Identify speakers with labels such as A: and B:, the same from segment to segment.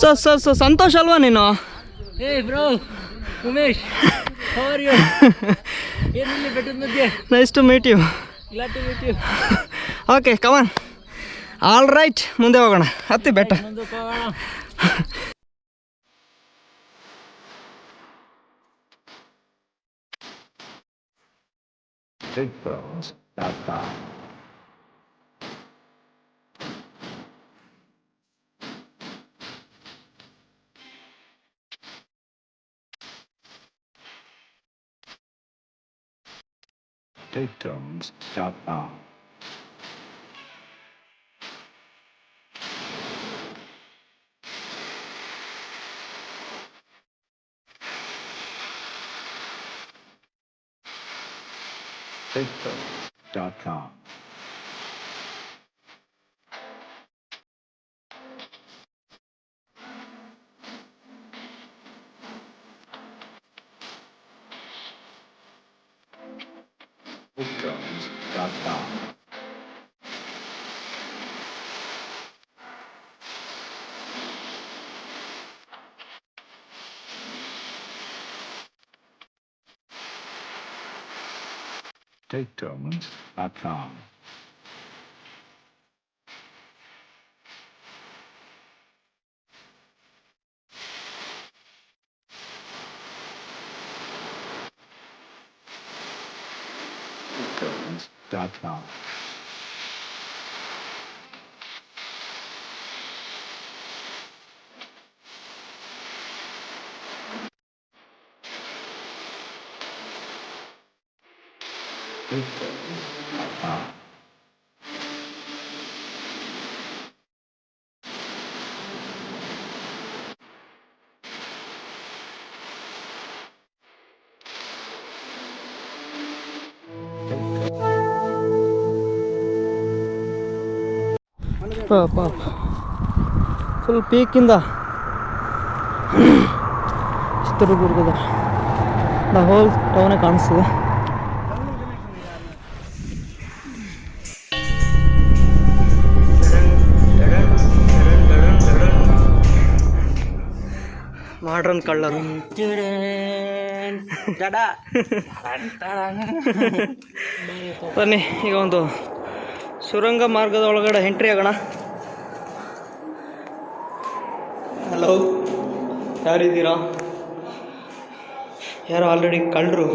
A: So sir sir Santosh ಅಲ್ವಾ ನೀನು?
B: ಏ bro Umesh nice
A: to meet you glad
B: to meet you okay
A: come on all right ಮುಂದೆ ಹೋಗೋಣ. ಹತ್ತಿ ಬೆಟ್ಟ.
B: ಮುಂದೆ items
C: shut down. stateterms.com. Terms.com. Dictums.com.
A: ಪಾಪ ಫುಲ್ ಪೀಕಿಂದ ಚಿತ್ರದುರ್ಗದ ದ ಹೋಲ್ ಟೌನೇ ಕಾಣಿಸ್ತಿದೆ ಮಾಡ್ರನ್ ಕಳ್ಳರು ಬನ್ನಿ ಈಗ ಒಂದು ಸುರಂಗ ಮಾರ್ಗದ ಒಳಗಡೆ ಎಂಟ್ರಿ ಆಗೋಣ. ಹಲೋ ಯಾರಿದ್ದೀರಾ? ಯಾರು ಆಲ್ರೆಡಿ ಕಳ್ಳರು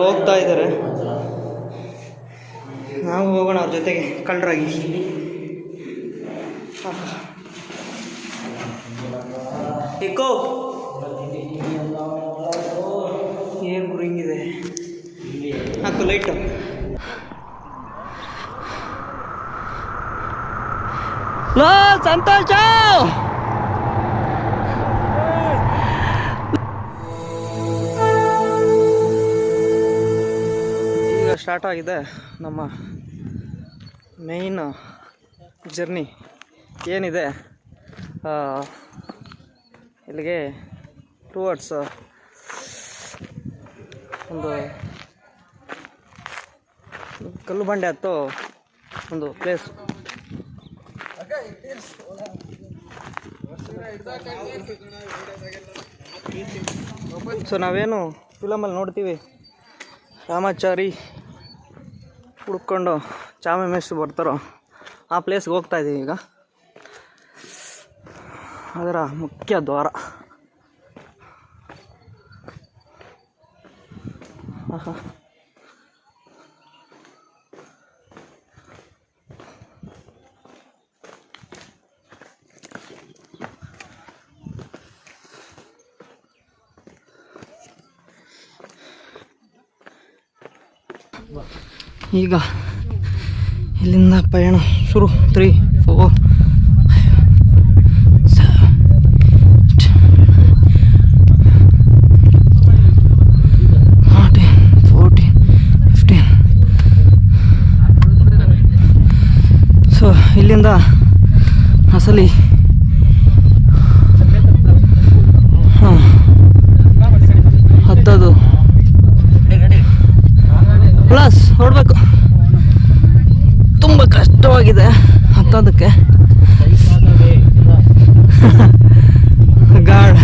A: ಹೋಗ್ತಾ ಇದ್ದಾರೆ. ನಾವು ಹೋಗೋಣ ಅವ್ರ ಜೊತೆಗೆ ಕಳ್ಳರಾಗಿ ಇಕ್ಕೋ ಲೈಟು ಲೋ ಸಂತೋಷ ಈಗ ಸ್ಟಾರ್ಟ್ ಆಗಿದೆ ನಮ್ಮ ಮೇಯ್ನ್ ಜರ್ನಿ ಏನಿದೆ? ಇಲ್ಲಿಗೆ ಟುವರ್ಡ್ಸ್ ಒಂದು ಕಲ್ಲು ಬಂಡೆ ಹತ್ತೋ ಒಂದು ಪ್ಲೇಸ್ ಸೊ ನಾವೇನು ಫಿಲಮಲ್ಲಿ ನೋಡ್ತೀವಿ. ರಾಮಾಚಾರಿ ಹುಡ್ಕೊಂಡು ಚಾಮೆ ಮೇಷ್ಟ್ರು ಬರ್ತಾರೋ ಆ ಪ್ಲೇಸ್ಗೆ ಹೋಗ್ತಾ ಇದ್ದೀವಿ ಈಗ. ಅದರ ಮುಖ್ಯ ದ್ವಾರ. ಈಗ ಇಲ್ಲಿಂದ ಪಯಣ ಶುರು. ತ್ರೀ ಫೋರ್ ಸೊ ಇಲ್ಲಿಂದ ಅಸಲಿ ಆಗಿದೆ. ಹತ್ತೋದಕ್ಕೆ. ಗಾಡ್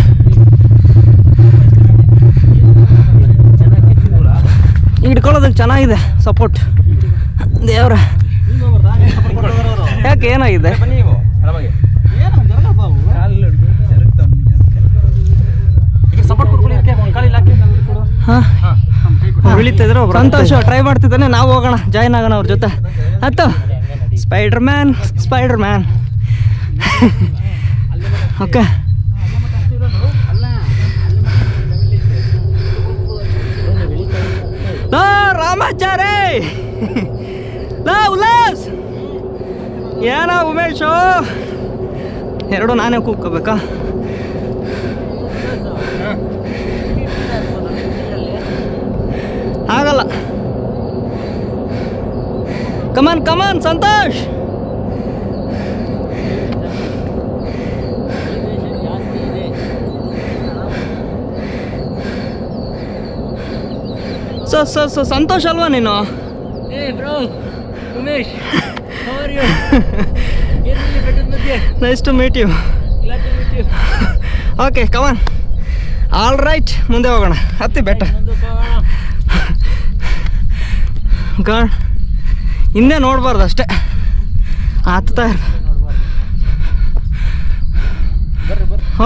A: ಹಿಡ್ಕೊಳ್ಳೋದಕ್ಕೆ ಚೆನ್ನಾಗಿದೆ ಸಪೋರ್ಟ್ ದೇವ್ರ. ಯಾಕೆ ಏನಾಗಿದೆ? ಸಂತೋಷ ಟ್ರೈ ಮಾಡ್ತಿದ್ದಾನೆ. ನಾವು ಹೋಗೋಣ. ಜಾಯ್ನ್ ಆಗೋಣ ಅವ್ರ ಜೊತೆ. ಆಯ್ತು? Spider man spider man okay Ramachari ಲಾ ಉಲ್ಲಾಸ್ ಏನ ಉಮೇಶು? ಎರಡು ನಾನೇ ಕೂಗ್ಕೋಬೇಕಾ come on come on Santosh so so so Santosh ಅಲ್ವಾ ನೀನು? Umesh
B: nice to meet you.
A: Okay come on all right ಮುಂದೆ ಹೋಗೋಣ. ಹತ್ತಿ ಬೆಟ್ಟ. ಗಾಡ್ ಹಿಂದೆ ನೋಡಬಾರ್ದು ಅಷ್ಟೇ. ಹತ್ತಾ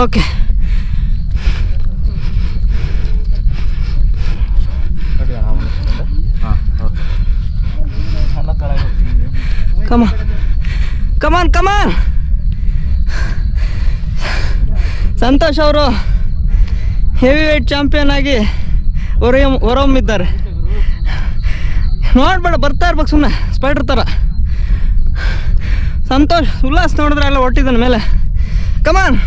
B: okay. Come
A: come on come on Santosh ಅವರು ಹೆವಿ ವೇಟ್ ಚಾಂಪಿಯನ್ ಆಗಿ ಹೊರ ಹೊರಹೊಮ್ಮಿದ್ದಾರೆ. ನೋಡ್ಬೇಡ, ಬರ್ತಾ ಇರ್ಬೇಕು ಸುಮ್ಮನೆ ಸ್ಪೈಡ್ರ್ ಥರ ಸಂತೋಷ್, ಉಲ್ಲಾಸ್ ನೋಡಿದ್ರೆ ಎಲ್ಲ ಹೊಟ್ಟಿದ್ದಾನೆ ಮೇಲೆ. ಕಮಾನ್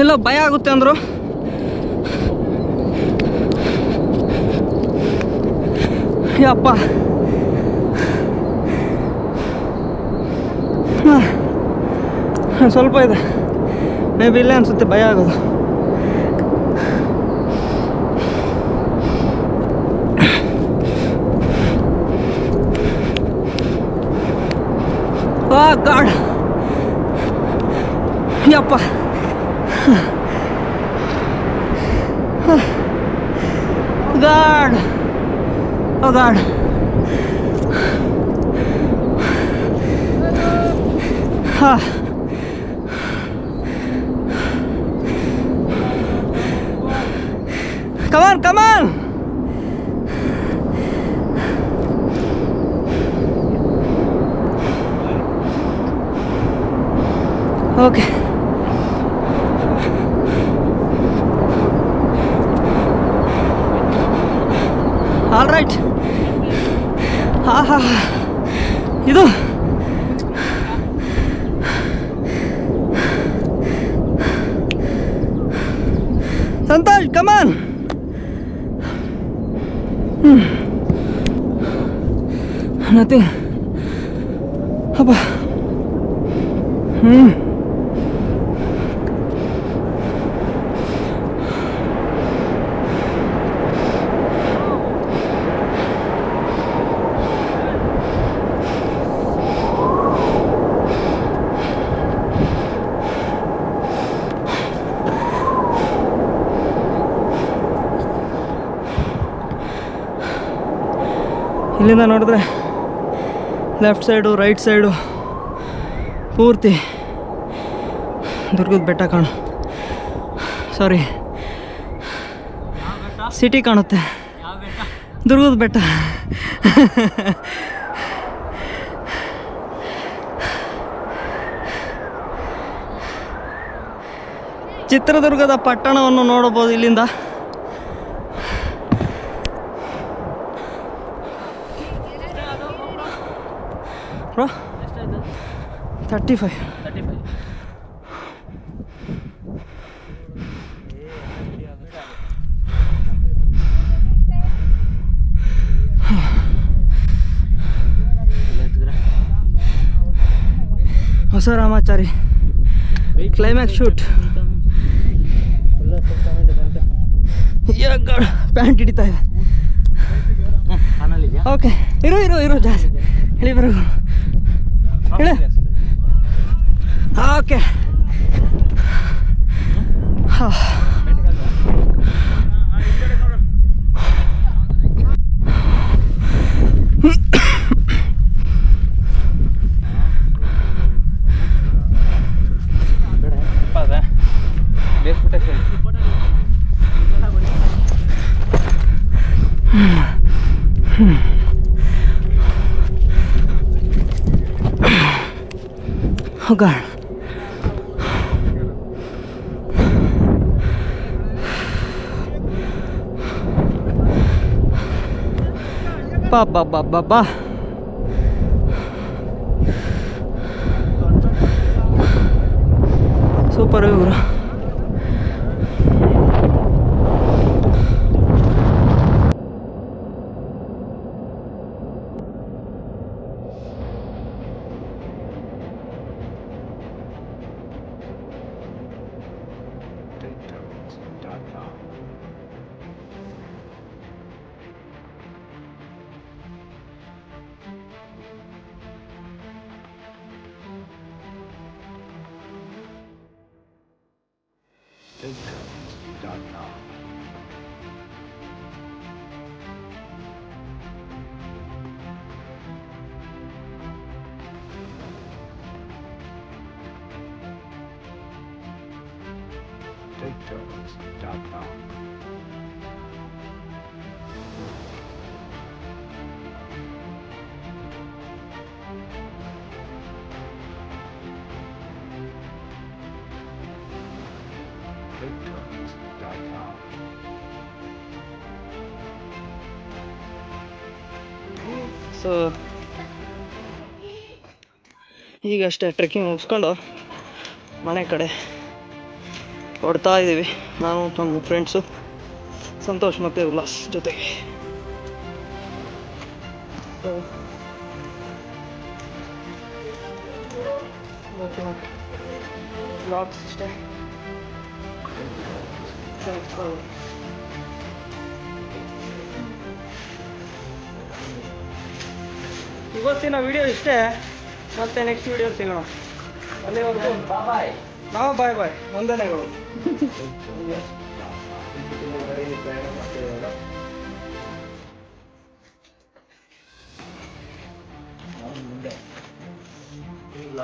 A: ಇಲ್ಲ ಭಯ ಆಗುತ್ತೆ ಅಂದರು. ಯಪ್ಪ. ಸ್ವಲ್ಪ ಇದೆ. ಮೇ ಬಿ ಇಲ್ಲೇ ಅನಿಸುತ್ತೆ, ಭಯ ಆಗೋದು. ಆ ಗಾಡ್ ಯಪ್ಪ ಗಾಡ್ ಓ ಗಾಡ್ ಹಾ come on come on okay. All right ಹಾ ಹಾ ಇದು. Santosh come on nothing. ಅಪ್ಪ ಹ್ಞೂ ಇಲ್ಲಿಂದ ನೋಡಿದ್ರೆ ಲೆಫ್ಟ್ ಸೈಡು, ರೈಟ್ ಸೈಡು ಪೂರ್ತಿ ದುರ್ಗದ ಬೆಟ್ಟ ಕಾಣು. ಸಾರಿ ಸಿಟಿ ಕಾಣುತ್ತೆ. ದುರ್ಗದ ಬೆಟ್ಟ. ಚಿತ್ರದುರ್ಗದ ಪಟ್ಟಣವನ್ನು ನೋಡಬಹುದು ಇಲ್ಲಿಂದ.
B: Bro
A: thirty five
B: thirty five
A: ಹೊಸ ರಾಮಾಚಾರಿ ಕ್ಲೈಮ್ಯಾಕ್ಸ್ ಶೂಟ್ ಪ್ಯಾಂಟ್ ಹಿಡಿತಾ ಇದೆ. ಓಕೆ ಇರು ಇರು ಇರು ಜಾಸ್ತಿ. ಹೇಳಿ ಬರು Hogar. Ba ba ba ba ba. Super euro.
C: TakeTones.com. TakeTones.com.
A: So ಈಗಷ್ಟೇ ಟ್ರೆಕ್ಕಿಂಗ್ ಮುಗಿಸ್ಕೊಂಡು ಮನೆ ಕಡೆ ಹೊಡ್ತಾ ಇದ್ದೀವಿ ನಾನು ನಮ್ಮ ಫ್ರೆಂಡ್ಸು ಸಂತೋಷ್ ಮತ್ತು ಉಲ್ಲಾಸ್ ಜೊತೆಗೆ. for ಇವತ್ತಿನ ವಿಡಿಯೋ ಇಷ್ಟೇ. ಮತ್ತೆ ನೆಕ್ಸ್ಟ್ ವಿಡಿಯೋ ಸಿಗೋಣ. ಅಲ್ಲಿವರೆಗೂ ಬಾಯ್ ನಾವು ಬಾಯ್ ಬಾಯ್ ವಂದನೆಗಳು